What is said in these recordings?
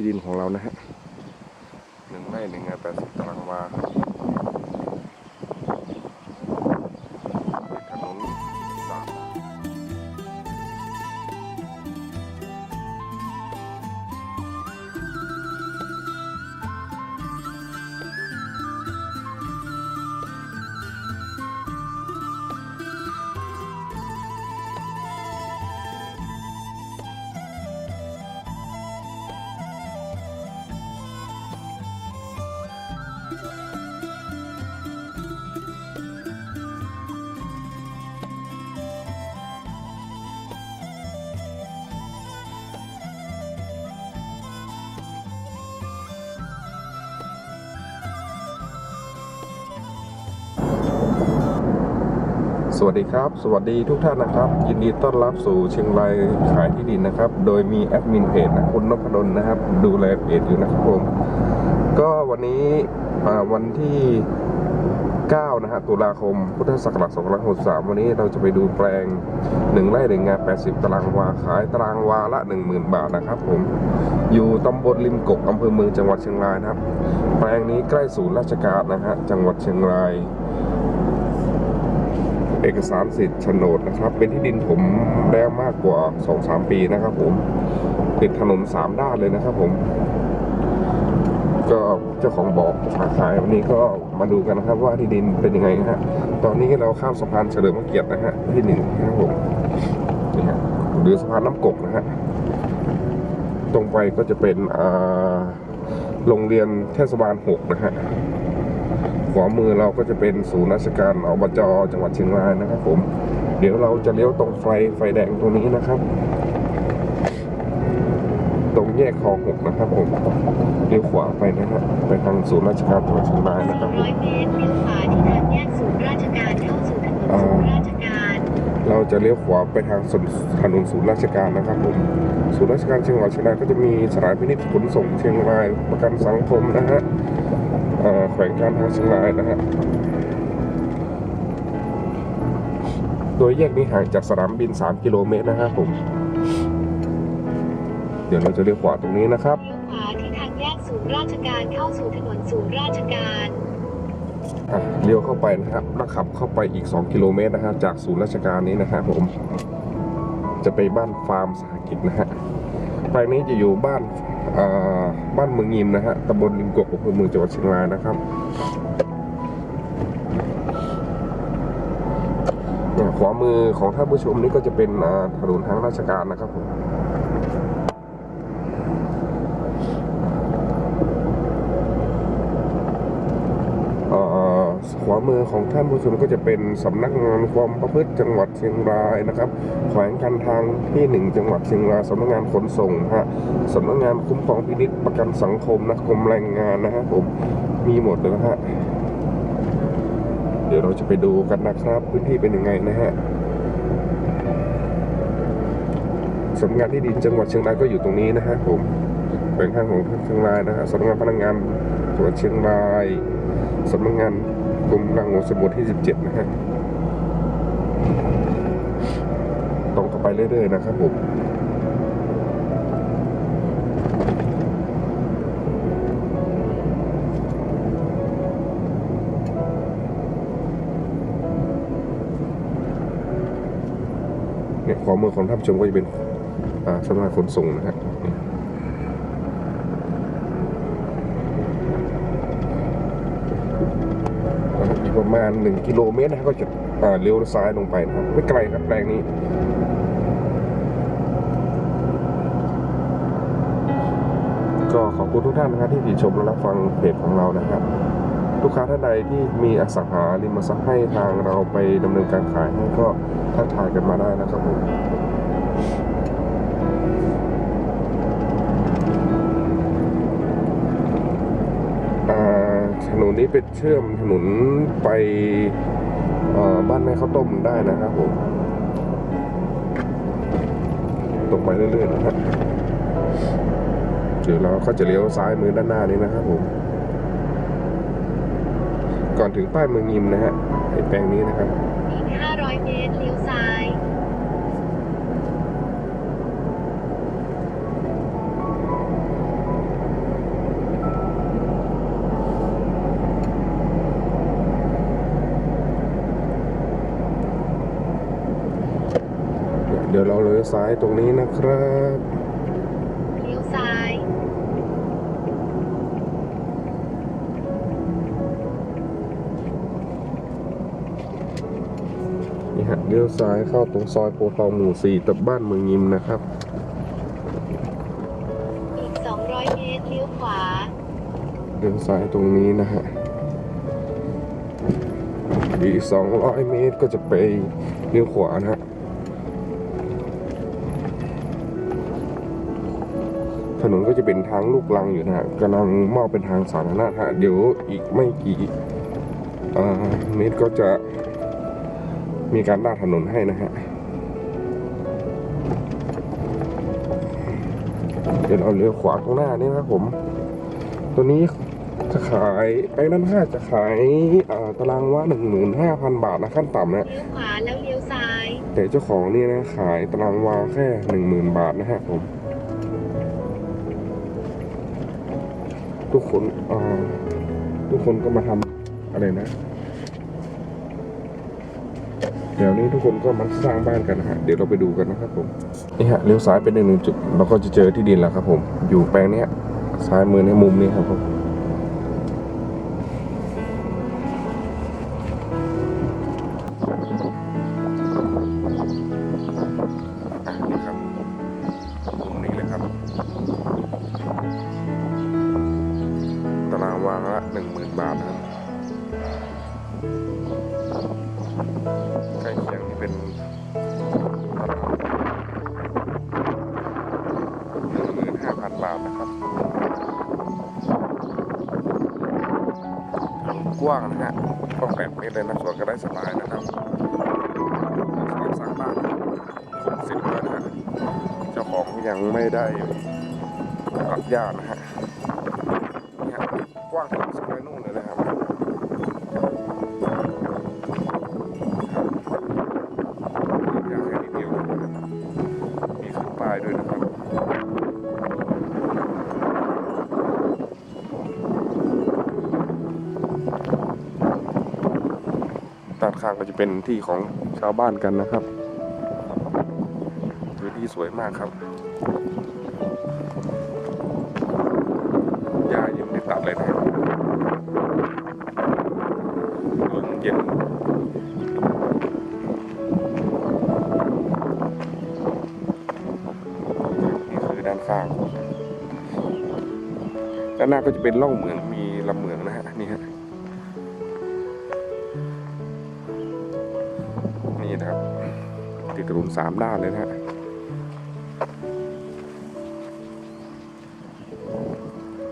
ที่ดินของเรานะฮะ สวัสดีครับ สวัสดีทุกท่านนะครับ ยินดีต้อนรับสู่เชียงรายขายที่ดินนะครับ โดยมีแอดมินเพจนะคุณนพดลนะครับ ดูแลเพจอยู่นะครับผม ก็วันนี้วันที่ 9 นะฮะตุลาคม พุทธศักราช2563 วันนี้เราจะไปดูแปลง 1 ไร่1งาน 80 ตารางวา ขายตารางวาละ 10,000 บาทนะครับผม อยู่ตำบลริมกกอำเภอเมืองจังหวัดเชียงรายนะครับ แปลงนี้ใกล้ศูนย์ราชการนะฮะ จังหวัดเชียงราย เอกสารสิทธิ์โฉนดนะครับ เป็นที่ดินผมแล้วมากกว่า 2-3 ปีนะครับผมติดถนน3ด้านเลยนะครับผมก็เจ้าของบอกขาขายวันนี้ก็มาดูกันนะครับ ว่าที่ดินเป็นยังไงนะฮะตอนนี้เราข้ามสะพานเฉลิมพระเกียรตินะฮะที่หนึ่งนะครับผมนี่ฮะหรือสะพานน้ำกกนะฮะตรงไปก็จะเป็นโรงเรียนเทศบาลหกนะฮะ ขวามือเราก็จะเป็นศูนย์ราชการอบจจังหวัดเชียงรายนะครับผม เดี๋ยวเราจะเลี้ยวตรงไฟไฟแดงตรงนี้นะครับ ตรงแยกคลองหกนะครับผมเลี้ยวขวาไปนะฮะไปทางศูนย์ราชการจังหวัดเชียงรายนะครับผม200เมตรเลี้ยวขวาที่ทางแยกศูนย์ราชการเข้าสู่ถนนศูนย์ราชการ เราจะเลี้ยวขวาไปทางถนนศูนย์ราชการนะครับผมศูนย์ราชการเชียงรายเชียงรายก็จะมีสถานพินิจขนส่งเชียงรายประกันสังคมนะฮะเอ่อ แขวงการทางเชียงรายนะฮะโดยแยกนี้ห่างจากสนามบิน 3 กิโลเมตรนะครับผม เดี๋ยวเราจะเลี้ยวขวาตรงนี้นะครับเลี้ยวขวาที่ทางแยกศูนย์ราชการเข้าสู่ถนนศูนย์ราชการอะเลี้ยวเข้าไปนะครับแล้วขับเข้าไปอีก 2 กิโลเมตรนะฮะจากศูนย์ราชการนี้นะครับผม จะไปบ้านฟาร์มสหกิจนะฮะ ไปนี้จะอยู่บ้านอ่าบ้านเมืองยิมนะฮะตำบลลิมกกอำเภอเมืองจังหวัดเชียงรายนะครับเนี่ยขวามือของท่านผู้ชมนี่ก็จะเป็นอ่าถนนทางราชการนะครับผม เอ่อขวา มือของท่านผู้ชมก็จะเป็นสำนักงานความประพฤติจังหวัดเชียงรายนะครับแขวงการทางที่หนึ่งจังหวัดเชียงรายสำนักงานขนส่งฮะสำนักงานคุ้มครองพินิจประกันสังคมนะกรมแรงงานนะฮะผมมีหมดเลยนะฮะเดี๋ยวเราจะไปดูกันนะครับ พื้นที่เป็นยังไงนะฮะสำนักงานที่ดินจังหวัดเชียงรายก็อยู่ตรงนี้นะฮะผมแขวงทางของเชียงรายนะฮะสำนักงานพนักงานจังหวัดเชียงรายสำนักงาน กรมรังงสมุดที่ 17 นะฮะตรงเข้าไปเรื่อยๆนะครับผมเนี่ยขวามือของท่านผู้ชมก็จะเป็นอาสำนักงานขนส่งนะครับ มาณ 1 กิโลเมตรนะฮะก็จะเลี้ยวซ้ายลงไปนะครับ ไม่ไกลครับแปลงนี้ก็ขอบคุณทุกท่านนะครับที่ติดชมและรับฟังเพจของเรานะครับลูกค้าท่านใดที่มีอสังหาริมทรัพย์ให้ทางเราไปดำเนินการขายให้ก็ทักทายกันมาได้นะครับผม นี้เป็นเชื่อมถนนไปบ้านแม่ข้าวต้มได้นะครับผมตรงไปเรื่อยๆนะครับเดี๋ยวเราก็จะเลี้ยวซ้ายมือด้านหน้านี้นะครับผม ก่อนถึงป้ายเมืองยิมนะฮะไอ้แปลงนี้นะครับ อีก 500 เมตรเลี้ยวซ้าย น ยว ซ้ายตรงนี้นะครับเลี้ยวซ้าย นี่ฮะเลี้ยวซ้ายเข้าตรงซอยโพธิ์ทองหมู่สี่ตับบ้านเมืองยิมนะครับ อีก 200 เมตรเลี้ยวขวา เลี้ยวซ้ายตรงนี้นะฮะอีกสองร้อยเมตรก็จะไปเลี้ยวขวานะฮะ ก็จะเป็นทางลูกลังอยู่นะฮะกำลังมอบเป็นทางสาธารณะฮะเดี๋ยวอีกไม่กี่เอ่อเมตรก็จะมีการลาดถนนให้นะฮะเดี๋ยวเราเลี้ยวขวาข้างหน้านี่นะครับผม ตัวนี้จะขายไปด้านห้าจะขายอ่าตารางว่าหนึ่งหมื่นห้าพันบาทนะขั้นต่ำนะเลี้ยวขวาแล้วเลี้ยวซ้าย แต่เจ้าของนี่นะขายตารางวาแค่หนึ่งหมื่นบาทนะฮะผม ทุกคนทุกคนก็มาทำอะไรนะเดี๋ยวนี้ทุกคนก็มาสร้างบ้านกันนะฮะเดี๋ยวเราไปดูกันนะครับผมนี่ฮะเลี้ยวซ้ายเป็นหนึ่งจุดเราก็จะเจอที่ดินแล้วครับผม อยู่แปลงนี้ซ้ายมือในมุมนี้ครับผม ว้างนะฮะกว้างแปดเมตรเลยนะสวนก็ได้สบายนะครับสร้างบ้านคุ้มสิ้นเลยนะฮะเจ้าของยังไม่ได้ตัดหญ้านะฮะางก็จะเป็นที่ของชาวบ้านกันนะครับพื้นที่สวยมากครับหญ้ายังไม่ตัดเลยนะครับลมเย็นนี่คือด้านข้างด้านหน้าก็จะเป็นร่องเหมืองมีลำเหมืองนะฮะ ติดถนสามด้านเลยนะฮะ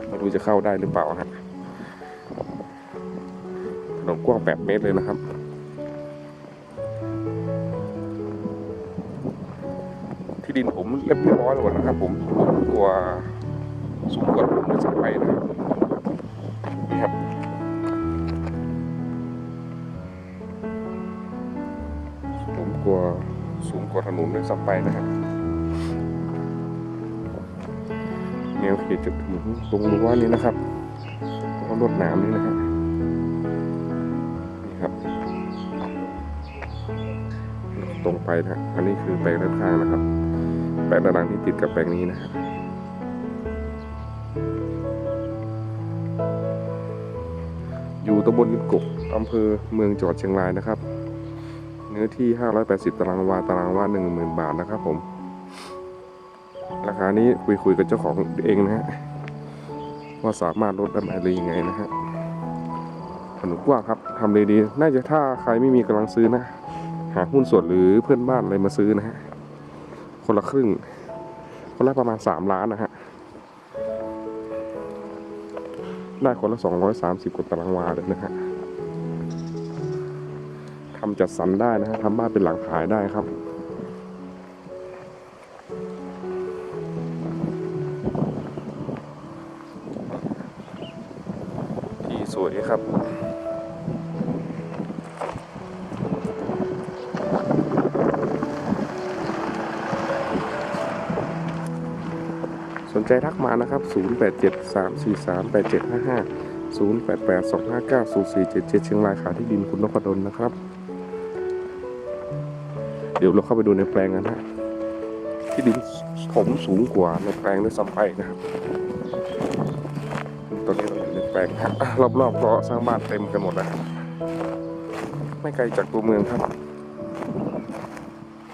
ไมาดูจะเข้าได้หรือเปล่านะฮะถนนกว้างแปดเมตรเลยนะครับที่ดินผมเรียบร้อยแล้วนะครับผมกลัวสูงกว่าผมเลยสักไปนะครับ สูงกว่าถนนด้วยซ้ำไปนะครับแนวเขตจะถึงตรงรั้วนี้นะครับรั้วรวดหนามนี่นะฮะนี่ครับ ตรงไปนะอันนี้คือแปลงด้านข้างนะครับ แปลงด้านหลังที่ติดกับแปลงนี้นะฮะอยู่ตำบลยิมกกอำเภอเมืองจังหวัดเชียงรายนะครับ นื้อที่ 580 ตารางวาตารางวา10,000 บาทนะครับผม ราคานี้คุยคุยกับเจ้าของเองนะฮะว่าสามารถลดได้ไหมหรือยังไงนะฮะถนนกว้างครับทำเลดี น่าจะถ้าใครไม่มีกำลังซื้อนะ หาหุ้นส่วนหรือเพื่อนบ้านอะไรมาซื้อนะฮะ คนละครึ่ง คนละประมาณ 3 ล้านนะฮะ ได้คนละ 230 กว่าตารางวาเลยนะฮะ จัดสรรได้นะฮะทำบ้านเป็นหลังขายได้ครับที่สวยครับสนใจทักมานะครับ 0873438755 0882590477 เชียงรายขาที่ดินคุณนพดลนะครับ เดี๋ยวเราเข้าไปดูในแปลงกันฮะที่ดินถมสูงกว่าในแปลงด้วยซ้ำไปนะครับ ตอนนี้เราอยู่ในแปลงครับรอบๆก็สร้างบ้านเต็มกันหมดแล้วไม่ไกลจากตัวเมืองครับ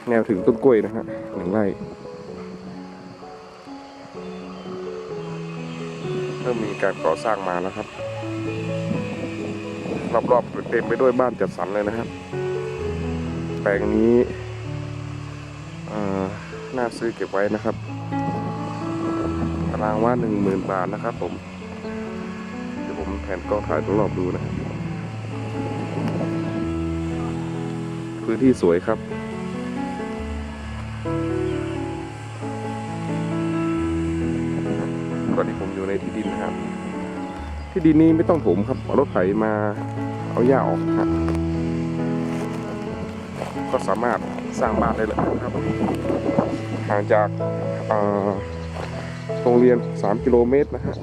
แนวถึงต้นกล้วยนะฮะหนึ่งไร่เริ่มมีการก่อสร้างมาแล้วครับรอบๆเต็มไปด้วยบ้านจัดสรรเลยนะครับแปลงนี้ น่าซื้อเก็บไว้นะครับตารางว่าหนึ่งหมื่นบาทนะครับผม เดี๋ยวผมแผนกล้องถ่ายรอบดูนะ พื้นที่สวยครับตอนนี้ผมอยู่ในที่ดินนะครับ ที่ดินนี้ไม่ต้องถมครับเอารถไถมาเอาหญ้าออกครับก็สามารถ สร้างบ้านได้เลยนะครับห่างจากโรงเรียน 3 กิโลเมตรนะฮะ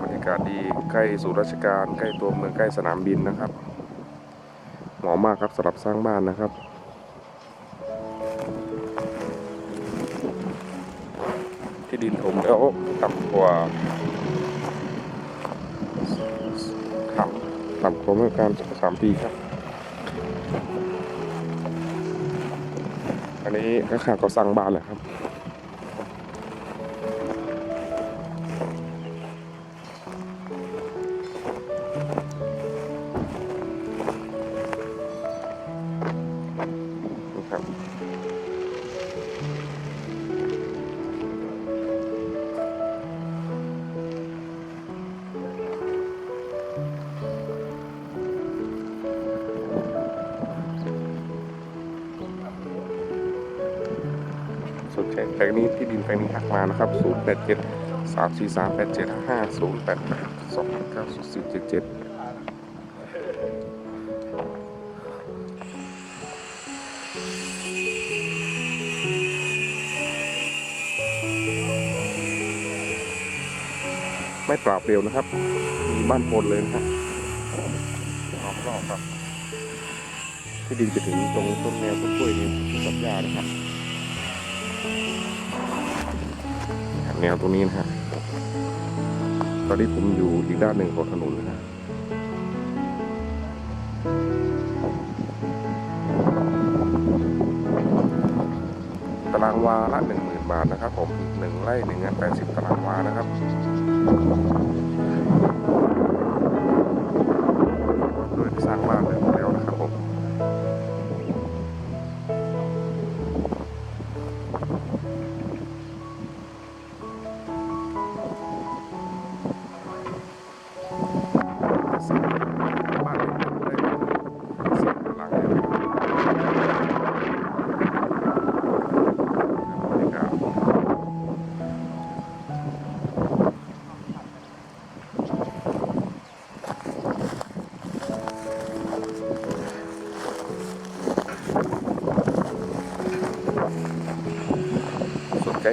บรรยากาศดีใกล้สู่ราชการ ใกล้ตัวเมืองใกล้สนามบินนะครับเหมาะมากครับสำหรับสร้างบ้านนะครับ ดินถมแล้วต่ำกว่าต่ำต่ำกว่าเมื่อการสามปีครับ อันนี้ก็ค่าก็สร้างบ้านแหละครับครับ แปลงนี้ที่ดินแปลงนี้ทักมานะครับ 0 8 7 3 4 3 8 7 5 0 8 8 2 9 4 7 7ไม่เปล่าเปลี่ยวนะครับ มีบ้านบนเลยนะครับรอบรอบครับ ที่ดินจะถึงตรงต้นแนวต้นกล้วยนี่ต้นหญ้านะครับ แนวตรงนี้นะฮะ ตอนนี้ผมอยู่อีกด้านหนึ่งของถนนนะฮะตารางวาละหนึ่งหมื่นบาทนะครับผมหนึ่งไร่หนึ่งงานแปดสิบตารางวานะครับ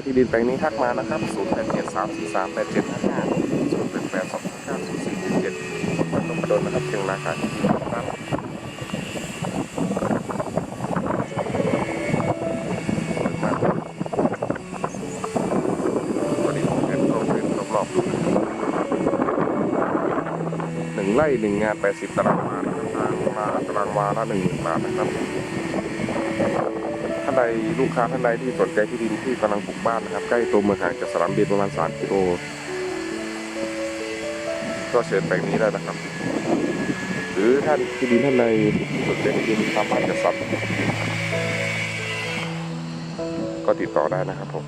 ที่ดินแปลงนี้ทักมานะครับ 0 8 7 3 4 3 8 7 5 5 0 8 8 2 9 0 4 7 7คนมันลงมาโดนนะครับเชียงราคาที่ดินครับสวครับตอนดินรอบเดินรอบๆดูนะครับหนึ่งไร่หนึ่งงาน80ตารางวานะครับตารางวาตารางวาละหนึ่งหมื่นบาทนะครับานใดลูกค้าท่านใดที่สนใจที่ดินที่กำลังปลูกบ้านนะครับ ใกล้ตัวเมืองห่างจากสนามบินประมาณ 3 กิโล ก็เชิญแปลงนี้ได้นะครับ หรือท่านที่ดินท่านใดสนใจที่ดินสามารถจะสับก็ติดต่อได้นะครับผม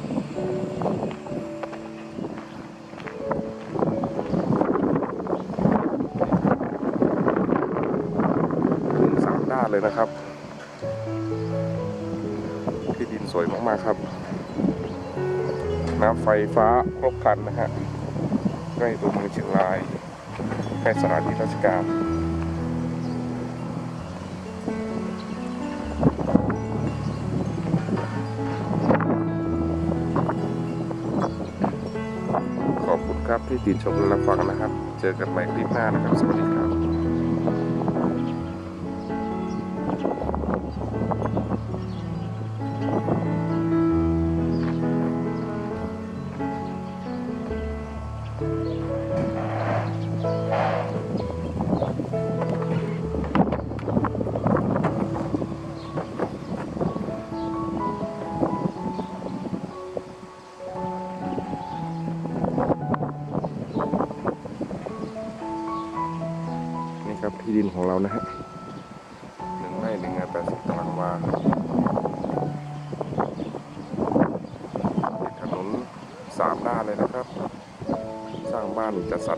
ถึงสามด้านเลยนะครับ ที่ดินสวยมากๆครับ น้ำไฟฟ้าครบครันนะฮะใกล้ตัวเมืองเชียงรายใกล้สถานีราชการขอบคุณครับที่ติดชมและฟังนะครับ เจอกันใหม่คลิปหน้านะครับ สวัสดีครับ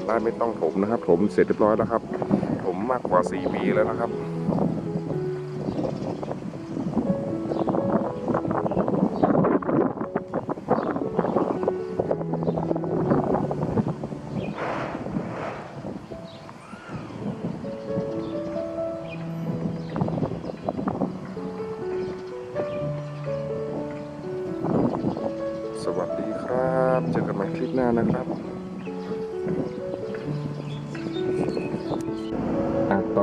ได้ไม่ต้องถมนะครับ ถมเสร็จเรียบร้อยแล้วครับ ถมมากกว่าสี่ปีแล้วนะครับสวัสดีครับ เจอกันใหม่คลิปหน้านะครับ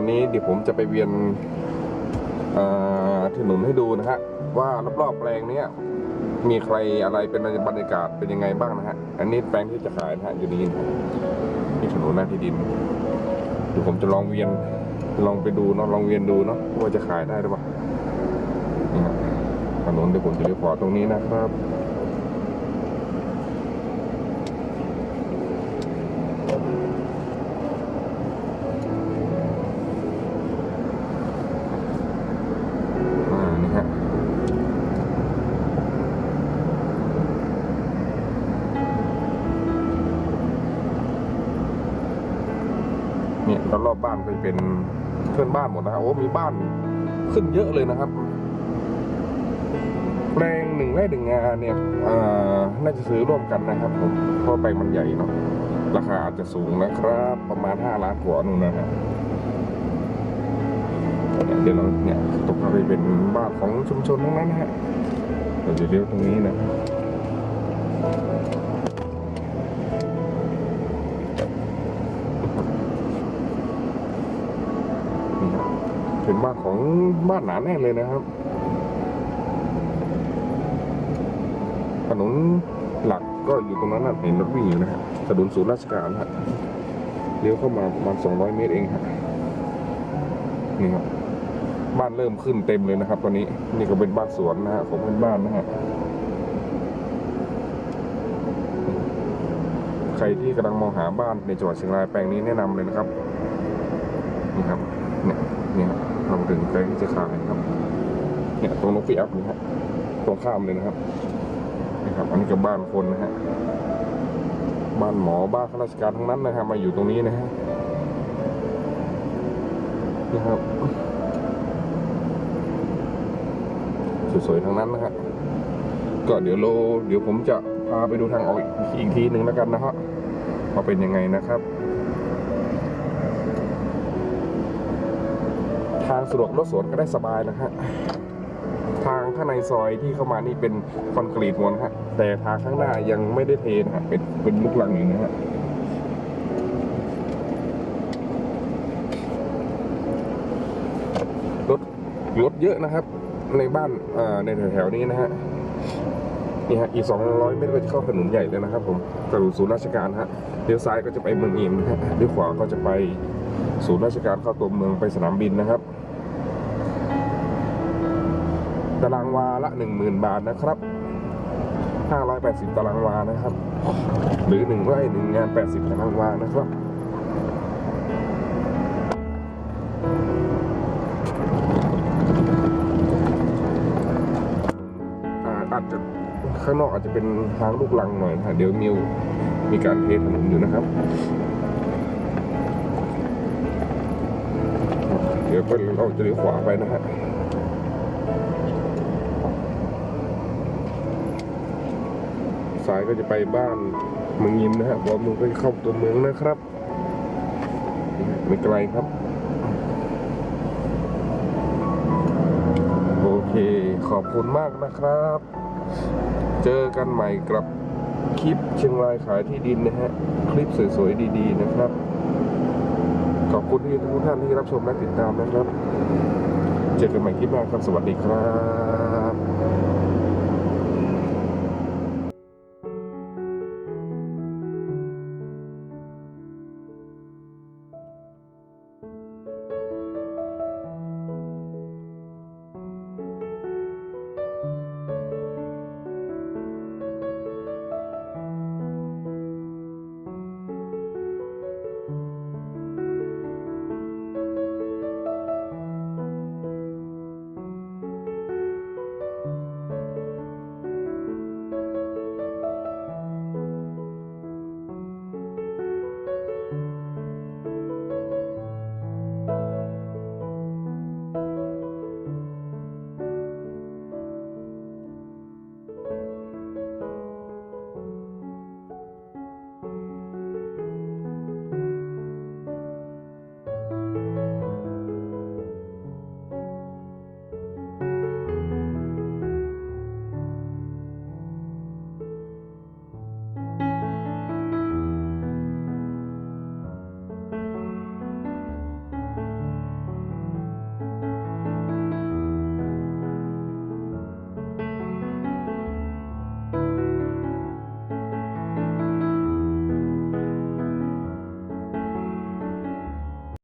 อะตอนนี้เดี๋ยวผมจะไปเวียนถนนให้ดูนะฮะว่ารอบๆแปลงเนี้ยมีใครอะไรเป็นบรรยากาศเป็นยังไงบ้างนะฮะ อันนี้แปลงที่จะขายนะฮะอยู่นี่นี่ถนนหน้าที่ดินเดี๋ยวผมจะลองเวียนลองไปดูเนาะลองเวียนดูเนาะว่าจะขายได้หรือเปล่านี่ฮะถนนเดี๋ยวผมจะเลี้ยวขวาตรงนี้นะครับ พื่อนบ้านหมดนะครับโอ้มีบ้านขึ้นเยอะเลยนะครับแปลงหนึ่งไร่หนึ่งงานเนี่ยน่าจะซื้อร่วมกันนะครับผมเพราะแปลงมันใหญ่เนาะราคาอาจจะสูงนะครับ ประมาณห้าล้านกว่านู่นนะฮะเดี๋ยวเราเนี่ยตรงไปเป็นบ้านของชุมชนทั้งนั้นนะฮะเราจะเลี้ยวตรงนี้นะ เป็นบ้านของบ้านหนาแน่นเลยนะครับ ถนนหลักก็อยู่ตรงนั้นนะเห็นรถวิ่งอยู่นะฮะถนนศูนย์ราชการฮะเลี้ยวเข้ามาประมาณ200เมตรเองฮะนี่ครับบ้านเริ่มขึ้นเต็มเลยนะครับ ตอนนี้นี่ก็เป็นบ้านสวนนะฮะของเพื่อนบ้านนะฮะใครที่กำลังมองหาบ้านในจังหวัดเชียงรายแปลงนี้แนะนำเลยนะครับนี่ครับ รับเรามถึงแปลงที่จะขายครับ เนี่ยตรงนกปีอัพนี่ฮะตรงข้ามเลยนะครับนี่ครับ อันนี้ก็บ้านคนนะฮะบ้านหมอบ้านข้าราชการทั้งนั้นนะฮะมาอยู่ตรงนี้นะฮะนี่ครับสวยๆทั้งนั้นนะฮะก็เดี๋ยวโลเดี๋ยวผมจะพาไปดูทางออกอีกทีหนึ่งแล้วกันนะฮะว่าเป็นยังไงนะครับางสะดวกรถสวนก็ได้สบายนะฮะทางข้างในซอยที่เข้ามานี่เป็นคอนกรีตมดนฮะแต่ทางข้างหน้ายังไม่ได้เทนะฮะเป็นเป็นลูกลังอยู่นะฮะรถรถเยอะนะครับ ในบ้านอ่าในแถวๆนี้นะฮะนี่ฮะอีก 200 เมตรก็จะเข้าถนนใหญ่เลยนะครับผมถนนศูนย์ราชการฮะเลี้ยวซ้ายก็จะไปเมืองอิมนะฮะเลี้ยวขวาก็จะไปศูนย์ราชการเข้าตัวเมืองไปสนามบินนะครับ ตารางวาละ 10,000 บาทนะครับ 580 ตารางวานะครับ หรือ1ไร่หนึ่งงาน 80 ตารางวานะครับอ่าอาจจะข้างนอกอาจจะเป็นทางลูกลังหน่อยนะเดี๋ยวมีมีการเทถนนอยู่นะครับ เดี๋ยวก็เราจะเลี้ยวขวาไปนะฮะ ซ้ายก็จะไปบ้านเมืองยิมนะฮะบอมมืองก็เข้าตัวเมืองนะครับ ไม่ไกลครับ โอเคขอบคุณมากนะครับ เจอกันใหม่กับคลิปเชียงรายขายที่ดินนะฮะ คลิปสวยๆดีๆนะครับ ขอบคุณที่ทุกท่านที่รับชมและติดตามนะครับ เจอกันใหม่คลิปหน้าครับ สวัสดีครับ